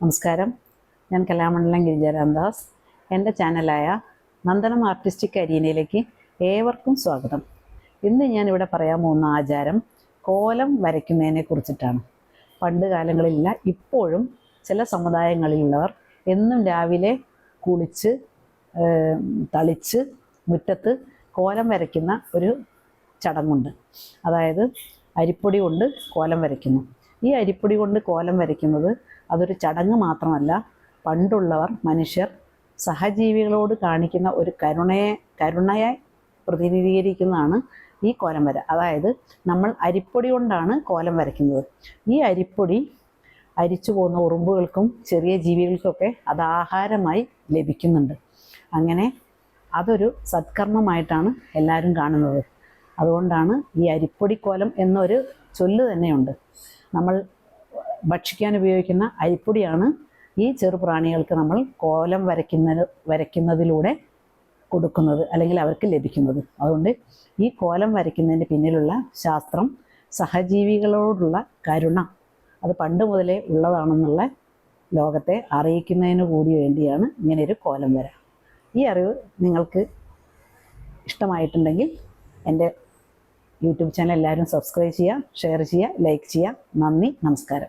നമസ്കാരം. ഞാൻ കലാമണ്ഡലം ഗിരിജാരാം ദാസ്. എന്റെ ചാനലായ നന്ദനം ആർട്ടിസ്റ്റിക് അരീനയിലേക്ക് ഏവർക്കും സ്വാഗതം. ഇന്ന് ഞാനിവിടെ പറയാൻ പോകുന്ന ആചാരം കോലം വരയ്ക്കുന്നതിനെ കുറിച്ചിട്ടാണ്. പണ്ട് കാലങ്ങളിലില്ല ഇപ്പോഴും ചില സമുദായങ്ങളിലുള്ളവർ എന്നും രാവിലെ കുളിച്ച് തളിച്ച് മുറ്റത്ത് കോലം വരയ്ക്കുന്ന ഒരു ചടങ്ങുണ്ട്. അതായത് അരിപ്പൊടി കൊണ്ട് കോലം വരയ്ക്കുന്നു. ഈ അരിപ്പൊടി കൊണ്ട് കോലം വരയ്ക്കുന്നത് അതൊരു ചടങ്ങ് മാത്രമല്ല. പണ്ടുള്ളവർ മനുഷ്യർ സഹജീവികളോട് കാണിക്കുന്ന ഒരു കരുണയെ കരുണയെ പ്രതിനിധീകരിക്കുന്നതാണ് ഈ കോലം വര. അതായത് നമ്മൾ അരിപ്പൊടി കൊണ്ടാണ് കോലം വരയ്ക്കുന്നത്. ഈ അരിപ്പൊടി അരിച്ചു പോകുന്ന ഉറുമ്പുകൾക്കും ചെറിയ ജീവികൾക്കൊക്കെ അത് ആഹാരമായി ലഭിക്കുന്നുണ്ട്. അങ്ങനെ അതൊരു സത്കർമ്മമായിട്ടാണ് എല്ലാവരും കാണുന്നത്. അതുകൊണ്ടാണ് ഈ അരിപ്പൊടിക്കോലം എന്നൊരു ചൊല്ല് തന്നെയുണ്ട്. നമ്മൾ ഭക്ഷിക്കാൻ ഉപയോഗിക്കുന്ന അരിപ്പൊടിയാണ് ഈ ചെറുപ്രാണികൾക്ക് നമ്മൾ കോലം വരയ്ക്കുന്ന വരയ്ക്കുന്നതിലൂടെ കൊടുക്കുന്നത് അല്ലെങ്കിൽ അവർക്ക് ലഭിക്കുന്നത്. അതുകൊണ്ട് ഈ കോലം വരയ്ക്കുന്നതിന് പിന്നിലുള്ള ശാസ്ത്രം സഹജീവികളോടുള്ള കരുണ അത് പണ്ട് മുതലേ ഉള്ളതാണെന്നുള്ള ലോകത്തെ അറിയിക്കുന്നതിന് കൂടി വേണ്ടിയാണ് ഇങ്ങനെയൊരു കോലം വര. ഈ അറിവ് നിങ്ങൾക്ക് ഇഷ്ടമായിട്ടുണ്ടെങ്കിൽ എന്റെ യൂട്യൂബ് ചാനൽ എല്ലാവരും സബ്സ്ക്രൈബ് ചെയ്യുക ഷെയർ ചെയ്യുക ലൈക്ക് ചെയ്യുക. നന്ദി നമസ്കാരം.